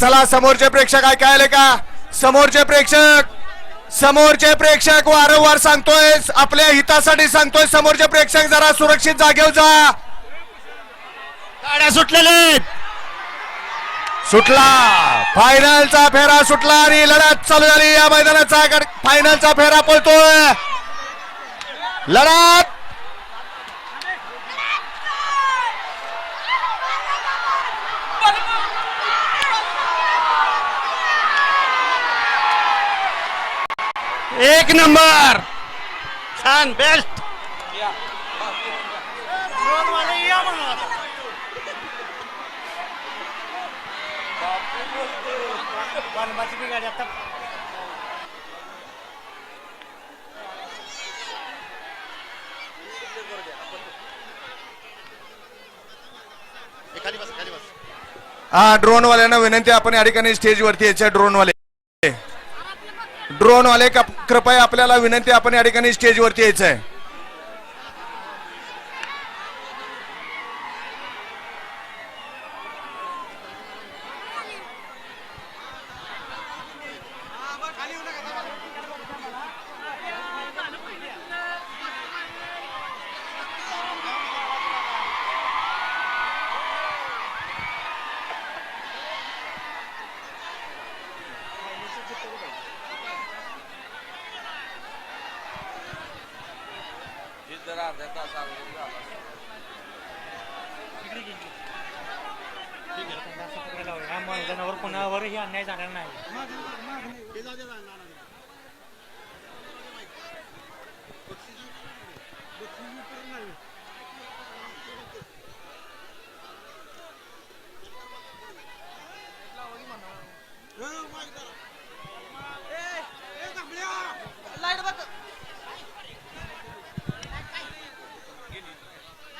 चला समोरचे प्रेक्षक ऐकायले का? समोरचे प्रेक्षक समोरचे प्रेक्षक वारंवार सांगतोय आपल्या हितासाठी सांगतोय. समोरचे प्रेक्षक जरा सुरक्षित जागेवर जा. गाड्या सुटलेल्या आहेत. सुटला. फायनलचा फेरा सुटला आणि लढत चालू झाली. या मैदानाचा फायनलचा फेरा पळतोय. लढत एक नंबर. छान बेस्ट हा ड्रोन वाल्यांना विनंती आपण या ठिकाणी स्टेज ड्रोन वाले. ड्रोन वाले कृपया आपल्याला विनंती आपण या ठिकाणी स्टेजवरती यायचं आहे ह्या मैदानावर कोणावरही अन्याय झालेला नाही.